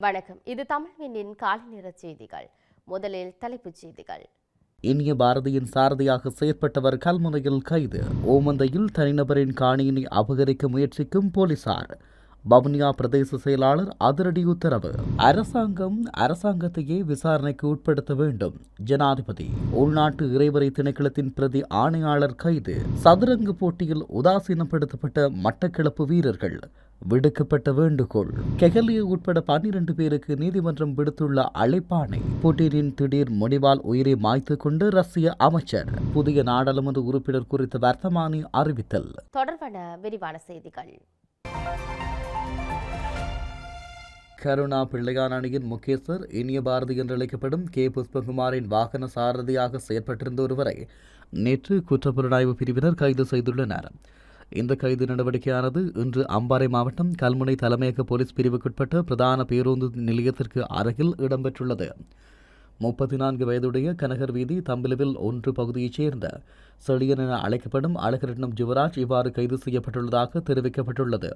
வணக்கம். இது தமிழ்வினின் காலை நேர செய்திகள். முதலில் தலைப்புச் செய்திகள். இனிய பாரதியின் சாரதியாக செயற்பட்டவர் கல்முனையில் கைது. ஓமந்தையில் தனிநபரின் காணியினை அபகரிக்க முயற்சிக்கும் போலீசார். வவுனியா பிரதேச செயலாளர் அதிரடி உத்தரவு. அரசாங்கம் அரசாங்கத்தையே விசாரணைக்கு உட்படுத்த வேண்டும். ஜனாதிபதி உள்நாட்டு இறைவரை திணைக்களத்தின் பிரதி ஆணையாளர் கைது. சதுரங்க போட்டியில் உதாசீனப்படுத்தப்பட்ட மட்டக்கிளப்பு வீரர்கள். விடுக்கப்பட்ட வேண்டுகோள். கெகலிய உட்பட பன்னிரண்டு பேருக்கு நீதிமன்றம் விடுத்துள்ள அழைப்பாணை புட்டினின் திடீர் முடிவால் உயிரை மாய்த்து கொண்டு ரஷ்ய அமைச்சர். புதிய நாடாளுமன்ற உறுப்பினர் குறித்த வர்த்தமானி அறிவித்தல். தொடர்பான விரிவான செய்திகள். கருணா பிள்ளையான் அணியின் முகேசர் இனிய பாரதி என்று அழைக்கப்படும் கே. புஷ்பகுமாரின் வாகன சாரதியாக செயற்பட்டிருந்த ஒருவரை நேற்று குற்றப்புலனாய்வு பிரிவினர் கைது செய்துள்ளனர். இந்த கைது நடவடிக்கையானது இன்று அம்பாறை மாவட்டம் கல்முனை தலைமையக போலீஸ் பிரிவுக்குட்பட்ட பிரதான பேருந்து நிலையத்திற்கு அருகில் இடம்பெற்றுள்ளது. முப்பத்தி நான்கு வயதுடைய கனகர் வீதி தம்பிலுவில் ஒன்று பகுதியைச் சேர்ந்த செழியன் என அழைக்கப்படும் அழகரட்னம் ஜுவராஜ் இவ்வாறு கைது செய்யப்பட்டுள்ளதாக தெரிவிக்கப்பட்டுள்ளது.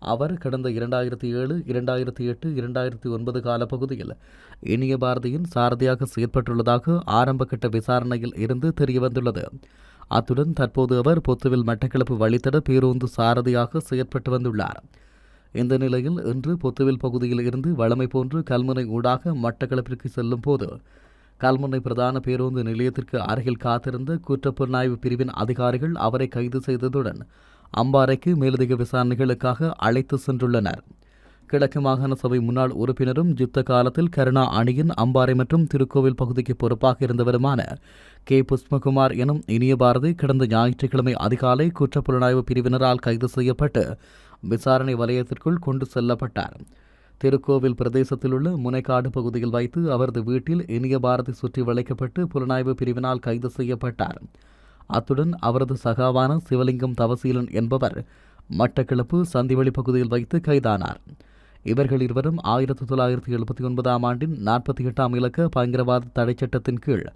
அவர் கடந்த இரண்டாயிரத்தி ஏழு இரண்டாயிரத்தி எட்டு இரண்டாயிரத்தி ஒன்பது காலப்பகுதியில் இனிய பாரதியின் சாரதியாக செயற்பட்டுள்ளதாக ஆரம்பகட்ட விசாரணையில் இருந்து தெரியவந்துள்ளது. அத்துடன் தற்போது அவர் பொத்துவில் மட்டக்களப்பு வழித்தட பேருந்து சாரதியாக செயற்பட்டு வந்துள்ளார். இந்த நிலையில் இன்று பொத்துவில் பகுதியில் இருந்து வழமை போன்று கல்முனை ஊடாக மட்டக்களப்பிற்கு செல்லும் போது கல்முனை பிரதான பேருந்து நிலையத்திற்கு அருகில் காத்திருந்த குற்றப்புலனாய்வு பிரிவின் அதிகாரிகள் அவரை கைது செய்ததுடன் அம்பாறைக்கு மேலதிக விசாரணைகளுக்காக அழைத்து சென்றுள்ளனர். கிழக்கு மாகாண சபை முன்னாள் உறுப்பினரும் யுத்த காலத்தில் கருணா அணியின் அம்பாறை மற்றும் திருக்கோவில் பகுதிக்கு பொறுப்பாக இருந்தவருமான கே. புஷ்பகுமார் எனும் இனிய பாரதி கடந்த ஞாயிற்றுக்கிழமை அதிகாலை குற்றப்புலனாய்வு பிரிவினரால் கைது செய்யப்பட்டு விசாரணை வலயத்திற்குள் கொண்டு செல்லப்பட்டார். திருக்கோவில் பிரதேசத்தில் உள்ள முனைக்காடு பகுதியில் வைத்து அவரது வீட்டில் இனிய பாரதி சுற்றி வளைக்கப்பட்டு புலனாய்வு பிரிவினால் கைது செய்யப்பட்டார். அத்துடன் அவரது சகாவான சிவலிங்கம் தவசீலன் என்பவர் மட்டக்களப்பு சந்திவெளி பகுதியில் வைத்து கைதானார். இவர்கள் இருவரும் ஆயிரத்தி தொள்ளாயிரத்தி எழுபத்தி ஒன்பதாம் ஆண்டின் நாற்பத்தி எட்டாம் இலக்க பயங்கரவாத தடை சட்டத்தின் கீழ்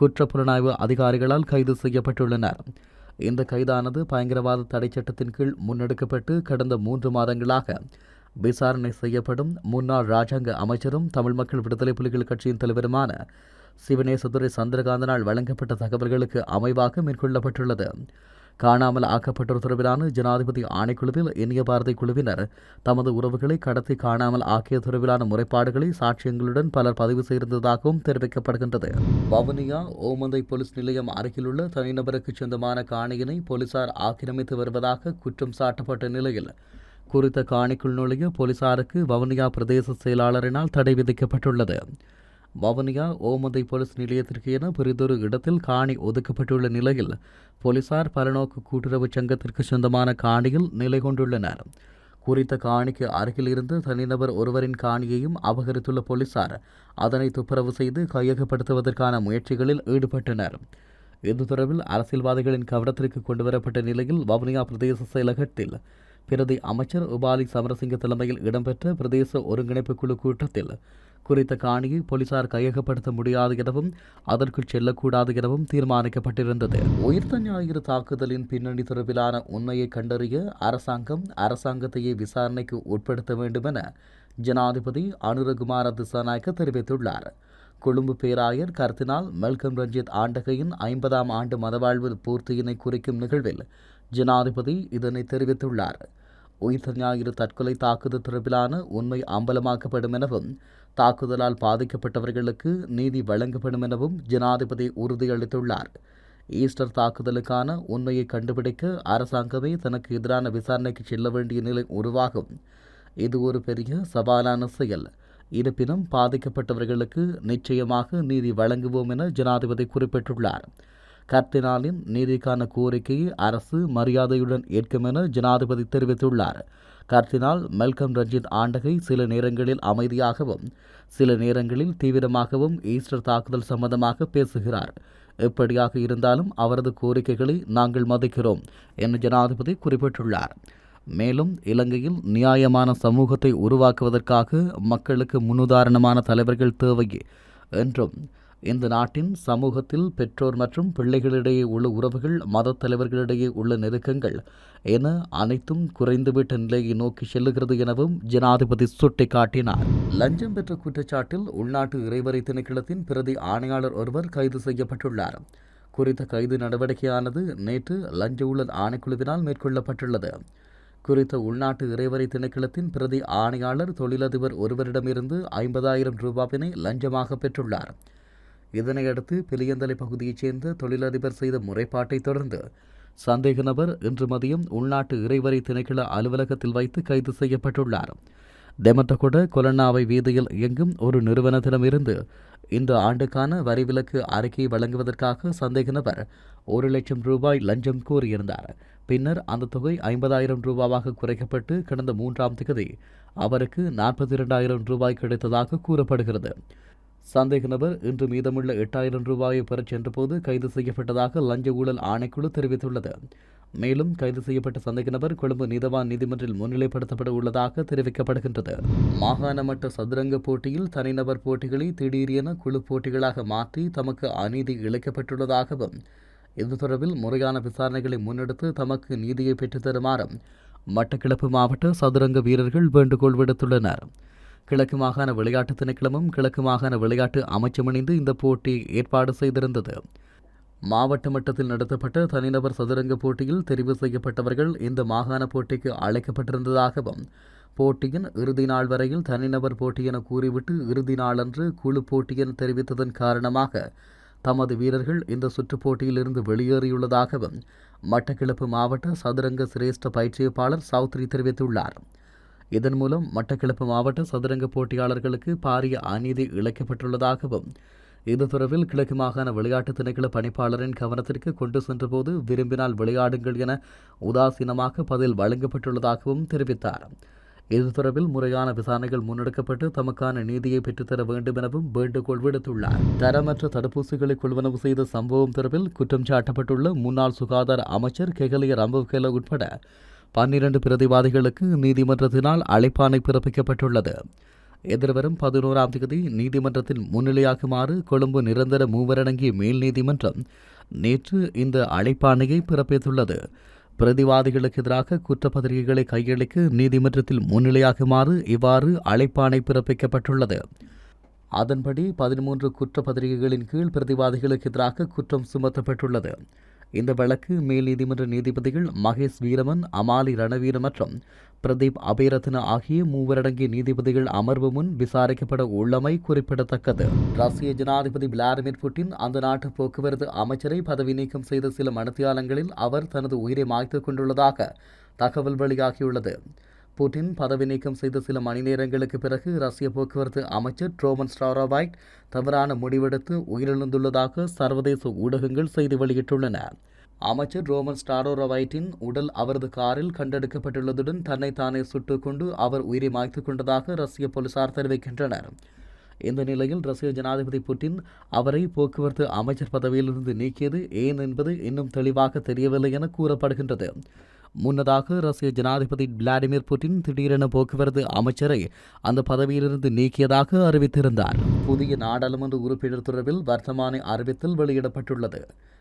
குற்றப்புலனாய்வு அதிகாரிகளால் கைது செய்யப்பட்டுள்ளனர். இந்த கைதானது பயங்கரவாத தடை சட்டத்தின் கீழ் முன்னெடுக்கப்பட்டு கடந்த மூன்று மாதங்களாக விசாரணை செய்யப்படும் முன்னாள் ராஜாங்க அமைச்சரும் தமிழ் மக்கள் விடுதலை புலிகள் கட்சியின் தலைவருமான சிவனேசதுரை சந்திரகாந்தனால் வழங்கப்பட்ட தகவல்களுக்கு அமைவாக மேற்கொள்ளப்பட்டுள்ளது. காணாமல் ஆக்கப்பட்டோர் தொடர்பிலான ஜனாதிபதி ஆணைக்குழுவில் இந்திய பாரதி குழுவினர் தமது உறவுகளை கடத்தி காணாமல் ஆக்கிய தொடர்பிலான முறைப்பாடுகளை சாட்சியங்களுடன் பலர் பதிவு செய்திருந்ததாகவும் தெரிவிக்கப்படுகின்றது. வவுனியா ஓமந்தை போலீஸ் நிலையம் அருகிலுள்ள தனிநபருக்கு சொந்தமான காணியினை போலீசார் ஆக்கிரமித்து வருவதாக குற்றம் சாட்டப்பட்ட நிலையில் குறித்த காணிக்குள் நுழைய போலீசாருக்கு வவுனியா பிரதேச செயலாளரினால் தடை விதிக்கப்பட்டுள்ளது. வவுனியா ஓமந்தை போலீஸ் நிலையத்திற்கு என பெரிதொரு இடத்தில் காணி ஒதுக்கப்பட்டுள்ள நிலையில் போலீசார் பலநோக்கு கூட்டுறவு சங்கத்திற்கு சொந்தமான காணியில் நிலை கொண்டுள்ளனர். குறித்த காணிக்கு அருகில் இருந்து தனிநபர் ஒருவரின் காணியையும் அபகரித்துள்ள போலீசார் அதனை துப்புரவு செய்து கையகப்படுத்துவதற்கான முயற்சிகளில் ஈடுபட்டனர். இது தொடர்பில் அரசியல்வாதிகளின் கவனத்திற்கு கொண்டுவரப்பட்ட நிலையில் வவுனியா பிரதேச செயலகத்தில் பிரதி அமைச்சர் உபாலி சமரசிங்க தலைமையில் இடம்பெற்ற பிரதேச ஒருங்கிணைப்பு குழு கூட்டத்தில் குறித்த காணியை போலீசார் கையகப்படுத்த முடியாது எனவும் அதற்குள் செல்லக்கூடாது எனவும் தீர்மானிக்கப்பட்டிருந்தது. உயிர்த்த ஞாயிறு தாக்குதலின் பின்னணி தொடர்பிலான உண்மையை கண்டறிய அரசாங்கம் அரசாங்கத்தையே விசாரணைக்கு உட்படுத்த வேண்டும் என ஜனாதிபதி அனுரகுமார திசாநாயக்க தெரிவித்துள்ளார். கொழும்பு பேராயர் கர்த்தினால் மெல்கம் ரஞ்சித் ஆண்டகையின் ஐம்பதாம் ஆண்டு மதவாழ்வு பூர்த்தியினை குறிக்கும் நிகழ்வில் ஜனாதிபதி இதனை தெரிவித்துள்ளார். உயிர்த்த ஞாயிறு தற்கொலை தாக்குதல் தொடர்பிலான உண்மை அம்பலமாக்கப்படும் எனவும் தாக்குதலால் பாதிக்கப்பட்டவர்களுக்கு நீதி வழங்கப்படும் எனவும் ஜனாதிபதி உறுதியளித்துள்ளார் ஈஸ்டர் தாக்குதலுக்கான உண்மையை கண்டுபிடிக்க அரசாங்கமே தனக்கு எதிரான விசாரணைக்கு செல்ல வேண்டிய நிலை உருவாகும். இது ஒரு பெரிய சவாலான செயல். இருப்பினும் பாதிக்கப்பட்டவர்களுக்கு நிச்சயமாக நீதி வழங்குவோம் என ஜனாதிபதி குறிப்பிட்டுள்ளார். கர்தினாலின் நீதிக்கான கோரிக்கையை அரசு மரியாதையுடன் ஏற்கும் என ஜனாதிபதி தெரிவித்துள்ளார். கர்தினால் மெல்கம் ரஞ்சித் ஆண்டகை சில நேரங்களில் அமைதியாகவும் சில நேரங்களில் தீவிரமாகவும் ஈஸ்டர் தாக்குதல் சம்பந்தமாக பேசுகிறார். எப்படியாக இருந்தாலும் அவரது கோரிக்கைகளை நாங்கள் மதிக்கிறோம் என ஜனாதிபதி குறிப்பிட்டுள்ளார். மேலும் இலங்கையில் நியாயமான சமூகத்தை உருவாக்குவதற்காக மக்களுக்கு முன்னுதாரணமான தலைவர்கள் தேவை என்றும் இந்த நாட்டின் சமூகத்தில் பெற்றோர் மற்றும் பிள்ளைகளிடையே உள்ள உறவுகள் மதத் தலைவர்களிடையே உள்ள நெருக்கங்கள் என அனைத்தும் குறைந்துவிட்ட நிலையை நோக்கி செல்லுகிறது எனவும் ஜனாதிபதி சுட்டிக்காட்டினார். லஞ்சம் பெற்ற குற்றச்சாட்டில் உள்நாட்டு இறைவரை திணைக்களத்தின் பிரதி ஆணையாளர் ஒருவர் கைது செய்யப்பட்டுள்ளார். குறித்த கைது நடவடிக்கையானது நேற்று லஞ்ச ஊழல் ஆணைக்குழுவினால் மேற்கொள்ளப்பட்டுள்ளது. குறித்த உள்நாட்டு இறைவரை திணைக்களத்தின் பிரதி ஆணையாளர் தொழிலதிபர் ஒருவரிடமிருந்து ஐம்பதாயிரம் ரூபாவினை லஞ்சமாக பெற்றுள்ளார். இதனையடுத்து பிலியந்தலை பகுதியைச் சேர்ந்த தொழிலதிபர் செய்த முறைப்பாட்டை தொடர்ந்து சந்தேக நபர் இன்று மதியம் உள்நாட்டு இறைவரை திணைக்கள அலுவலகத்தில் வைத்து கைது செய்யப்பட்டுள்ளார். தெமட்டகொட கொலன்னாவை வீதியில் இயங்கும் ஒரு நிறுவனத்திடமிருந்து இந்த ஆண்டுக்கான வரி விலக்கு அறிக்கையை வழங்குவதற்காக சந்தேக நபர் ஒரு லட்சம் ரூபாய் லஞ்சம் கோரியிருந்தார். பின்னர் அந்த தொகை ஐம்பதாயிரம் ரூபாவாக குறைக்கப்பட்டு கடந்த மூன்றாம் திகதி அவருக்கு நாற்பத்தி இரண்டாயிரம் ரூபாய் கிடைத்ததாக கூறப்படுகிறது. சந்தேக நபர் இன்று மீதமுள்ள எட்டாயிரம் ரூபாயை பெறச் சென்றபோது கைது செய்யப்பட்டதாக லஞ்ச ஊழல் ஆணைக்குழு தெரிவித்துள்ளது. மேலும் கைது செய்யப்பட்ட சந்தேக நபர் கொழும்பு நீதவான் நீதிமன்றில் முன்னிலைப்படுத்தப்பட உள்ளதாக தெரிவிக்கப்படுகின்றது. மாகாண மட்ட சதுரங்க போட்டியில் தனிநபர் போட்டிகளை திடீரென குழு போட்டிகளாக மாற்றி தமக்கு அநீதி இழைக்கப்பட்டுள்ளதாகவும் இது தொடர்பில் முறையான விசாரணைகளை முன்னெடுத்து தமக்கு நீதியை பெற்றுத்தருமாறும் தருமாறும் மாவட்ட சதுரங்க வீரர்கள் வேண்டுகோள் விடுத்துள்ளனர். கிழக்கு மாகாண விளையாட்டு திணைக்களமும் கிழக்கு மாகாண விளையாட்டு அமைச்சமணிந்து இந்த போட்டி ஏற்பாடு செய்திருந்தது. மாவட்ட மட்டத்தில் நடத்தப்பட்ட தனிநபர் சதுரங்க போட்டியில் தெரிவு செய்யப்பட்டவர்கள் இந்த மாகாண போட்டிக்கு அழைக்கப்பட்டிருந்ததாகவும் போட்டியின் இறுதி நாள் வரையில் தனிநபர் போட்டி என கூறிவிட்டு இறுதி நாளன்று குழு போட்டி என தெரிவித்ததன் காரணமாக தமது வீரர்கள் இந்த சுற்றுப் போட்டியிலிருந்து வெளியேறியுள்ளதாகவும் மட்டக்கிழப்பு மாவட்ட சதுரங்க சிரேஷ்ட பயிற்சியப்பாளர் சௌத்ரி தெரிவித்துள்ளார். இதன் மூலம் மட்டக்களப்பு மாவட்ட சதுரங்க போட்டியாளர்களுக்கு பாரிய அநீதி இழைக்கப்பட்டுள்ளதாகவும் இது தொடர்பில் கிழக்கு மாகாண விளையாட்டு திணைக்கள பணிப்பாளரின் கவனத்திற்கு கொண்டு சென்றபோது விரும்பினால் விளையாடுங்கள் என உதாசீனமாக பதில் வழங்கப்பட்டுள்ளதாகவும் தெரிவித்தார். இது தொடர்பில் முறையான விசாரணைகள் முன்னெடுக்கப்பட்டு தமக்கான நீதியை பெற்றுத்தர வேண்டும் எனவும் வேண்டுகோள் விடுத்துள்ளார். தரமற்ற தடுப்பூசிகளை கொள்வனவு செய்த சம்பவம் தொடர்பில் குற்றம் சாட்டப்பட்டுள்ள முன்னாள் சுகாதார அமைச்சர் கெகலிய ரம்பவ்கேல உட்பட பன்னிரண்டு பிரதிவாதிகளுக்கு நீதிமன்றத்தினால் அழைப்பாணை பிறப்பிக்கப்பட்டுள்ளது. எதிர்வரும் பதினோராம் தேதி நீதிமன்றத்தில் முன்னிலையாகுமாறு கொழும்பு நிரந்தர மூவரடங்கிய மேல் நீதிமன்றம் நேற்று இந்த அழைப்பாணையை பிறப்பித்துள்ளது. பிரதிவாதிகளுக்கு எதிராக குற்றப்பத்திரிகைகளை கையளிக்க நீதிமன்றத்தில் முன்னிலையாகுமாறு இவ்வாறு அழைப்பாணை பிறப்பிக்கப்பட்டுள்ளது. அதன்படி பதிமூன்று குற்றப்பத்திரிகைகளின் கீழ் பிரதிவாதிகளுக்கு எதிராக குற்றம் சுமத்தப்பட்டுள்ளது. இந்த வழக்கு மேல் நீதிமன்ற நீதிபதிகள் மகேஷ் வீரமன் அமாலி ரணவீர மற்றும் பிரதீப் அபேரத்ன ஆகிய மூவரடங்கிய நீதிபதிகள் அமர்வு முன் விசாரிக்கப்பட உள்ளமை குறிப்பிடத்தக்கது. ரஷ்ய ஜனாதிபதி விளாடிமிர் புட்டின் அந்த நாட்டு போக்குவரத்து அமைச்சரை பதவி நீக்கம் செய்த சில மனத்தியாலங்களில் அவர் தனது உயிரை மாய்த்துக் கொண்டுள்ளதாக தகவல் வெளியாகியுள்ளது. புட்டின் பதவி நீக்கம் செய்த சில மணி நேரங்களுக்கு பிறகு ரஷ்ய போக்குவரத்து அமைச்சர் ட்ரோமன் ஸ்டாரோவைட் தவறான முடிவெடுத்து உயிரிழந்துள்ளதாக சர்வதேச ஊடகங்கள் செய்தி வெளியிட்டுள்ளன. அமைச்சர் ரோமன் ஸ்டாரோரோவைட்டின் உடல் அவரது காரில் கண்டெடுக்கப்பட்டுள்ளதுடன் தன்னை சுட்டுக் கொண்டு அவர் உயிரை மாய்த்துக் கொண்டதாக ரஷ்ய போலீசார் தெரிவிக்கின்றனர். இந்த நிலையில் ரஷ்ய ஜனாதிபதி புட்டின் அவரை போக்குவரத்து அமைச்சர் பதவியிலிருந்து நீக்கியது ஏன் என்பது இன்னும் தெளிவாக தெரியவில்லை என கூறப்படுகின்றது. முன்னதாக ரஷ்ய ஜனாதிபதி விளாடிமிர் புட்டின் திடீரென போக்குவரத்து அமைச்சரை அந்த பதவியிலிருந்து நீக்கியதாக அறிவித்திருந்தார். புதிய நாடாளுமன்ற உறுப்பினர் தொடர்பில் வர்த்தமானி அறிவித்தல் வெளியிடப்பட்டுள்ளது.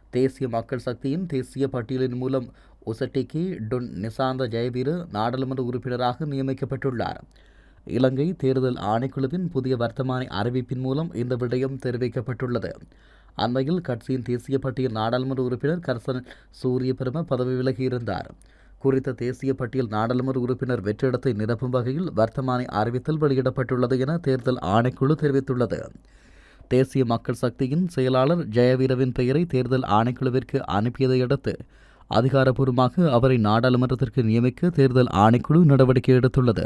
தேசிய மக்கள் சக்தியின் தேசிய பட்டியலின் மூலம் உசட்டிக்கி டொன் நிசாந்த ஜெயவீர நாடாளுமன்ற உறுப்பினராக நியமிக்கப்பட்டுள்ளார். இலங்கை தேர்தல் ஆணைக்குழுவின் புதிய வர்த்தமானி அறிவிப்பின் மூலம் இந்த விடயம் தெரிவிக்கப்பட்டுள்ளது. அண்மையில் கட்சியின் தேசிய பட்டியல் நாடாளுமன்ற உறுப்பினர் கர்சன் சூரிய பெரும பதவி விலகியிருந்தார். குறித்த தேசிய பட்டியல் நாடாளுமன்ற உறுப்பினர் வெற்றிடத்தை நிரப்பும் வகையில் வர்த்தமானி அறிவித்தல் வெளியிடப்பட்டுள்ளது என தேர்தல் ஆணைக்குழு தெரிவித்துள்ளது. தேசிய மக்கள் சக்தியின் செயலாளர் ஜெயவீரவின் பெயரை தேர்தல் ஆணைக்குழுவிற்கு அனுப்பியதை அடுத்து அதிகாரப்பூர்வமாக அவரை நாடாளுமன்றத்திற்கு நியமிக்க தேர்தல் ஆணைக்குழு நடவடிக்கை எடுத்துள்ளது.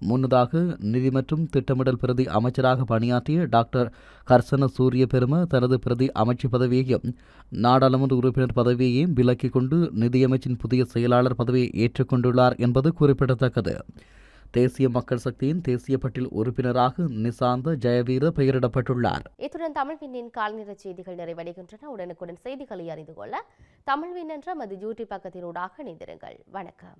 முன்னதாக நிதி மற்றும் திட்டமிடல் பிரதி அமைச்சராக பணியாற்றிய டாக்டர் ஹர்சன சூரிய பெரும தனது பிரதி அமைச்சு பதவியையும் நாடாளுமன்ற உறுப்பினர் பதவியையும் விலக்கிக் கொண்டு நிதியமைச்சின் புதிய செயலாளர் பதவியை ஏற்றுக்கொண்டுள்ளார் என்பது குறிப்பிடத்தக்கது. தேசிய மக்கள் சக்தியின் தேசிய பட்டியல் உறுப்பினராக நிசாந்த ஜெயவீர பெயரிடப்பட்டுள்ளார். இத்துடன் தமிழ்விண்ணின் கால்நிற செய்திகள் நிறைவடைகின்றன. உடனுக்குடன் செய்திகளை அறிந்து கொள்ள தமிழ்வின் என்ற மது யூடியூப் பக்கத்தினூடாக இணைந்திருங்கள். வணக்கம்.